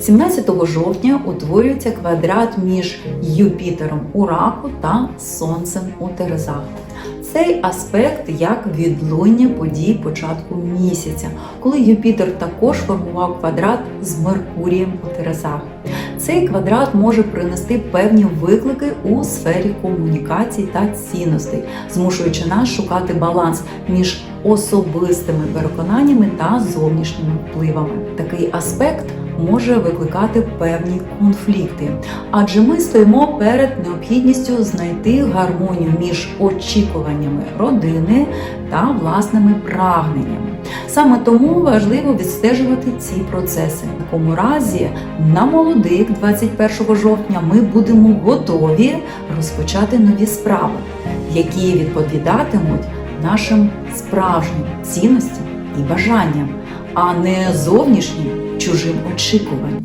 17 жовтня утворюється квадрат між Юпітером у раку та Сонцем у Терезах. Цей аспект як відлуння подій початку місяця, коли Юпітер також формував квадрат з Меркурієм у Терезах. Цей квадрат може принести певні виклики у сфері комунікацій та цінностей, змушуючи нас шукати баланс між особистими переконаннями та зовнішніми впливами. Такий аспект може викликати певні конфлікти, адже ми стоїмо перед необхідністю знайти гармонію між очікуваннями родини та власними прагненнями. Саме тому важливо відстежувати ці процеси. В такому разі на молодик 21 жовтня ми будемо готові розпочати нові справи, які відповідатимуть нашим справжнім цінностям і бажанням, а не зовнішнім чужим очікуванням.